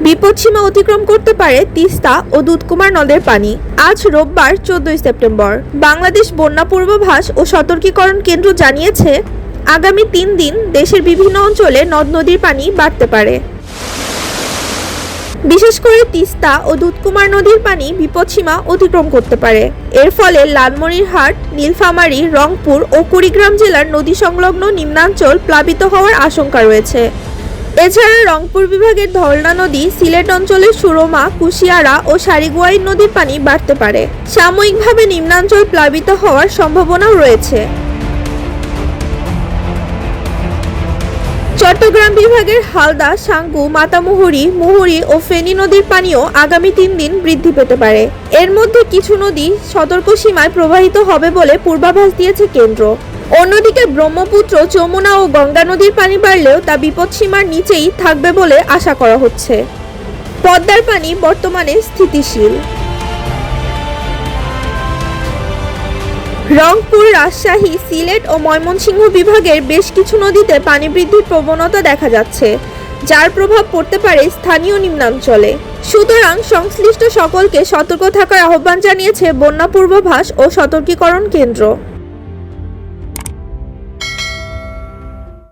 বিপদসীমা অতিক্রম করতে পারে তিস্তা ও দুধকুমার নদের পানি। আজ রোববার চোদ্দই সেপ্টেম্বর। বাংলাদেশ বন্যা পূর্বাভাস ও সতর্কীকরণ কেন্দ্র জানিয়েছে, আগামী তিন দিন দেশের বিভিন্ন অঞ্চলে নদ নদীর পানি বাড়তে পারে। বিশেষ করে তিস্তা ও দুধকুমার নদীর পানি বিপদসীমা অতিক্রম করতে পারে। এর ফলে লালমনিরহাট, নীলফামারী, রংপুর ও কুড়িগ্রাম জেলার নদী সংলগ্ন নিম্নাঞ্চল প্লাবিত হওয়ার আশঙ্কা রয়েছে। এছাড়া রংপুর বিভাগের ধলনা নদী, সিলেট অঞ্চলের সুরমা, কুশিয়ারা ও সারিগুয়াই নদীর পানি বাড়তে পারে। সাময়িকভাবে নিম্নাঞ্চল প্লাবিত হওয়ার সম্ভাবনাও রয়েছে। চট্টগ্রাম বিভাগের হালদা, সাঙ্গু, মাতামুহুরী, মুহুরী ও ফেনী নদীর পানিও আগামী তিন দিন বৃদ্ধি পেতে পারে। এর মধ্যে কিছু নদী সতর্ক সীমায় প্রবাহিত হবে বলে পূর্বাভাস দিয়েছে কেন্দ্র। অন্যদিকে ব্রহ্মপুত্র যমুনা ও গঙ্গা নদীর পানি বাড়লেও তা বিপদসীমার নিচেই থাকবে বলে আশা করা হচ্ছে। পদ্মার পানি বর্তমানে স্থিতিশীল। রংপুর, রাজশাহী, সিলেট ও ময়মনসিংহ বিভাগের বেশ কিছু নদীতে পানি বৃদ্ধির প্রবণতা দেখা যাচ্ছে, যার প্রভাব পড়তে পারে স্থানীয় নিম্নাঞ্চলে। সুতরাং সংশ্লিষ্ট সকলকে সতর্ক থাকার আহ্বান জানিয়েছে বন্যা পূর্বাভাস ও সতর্কীকরণ কেন্দ্র।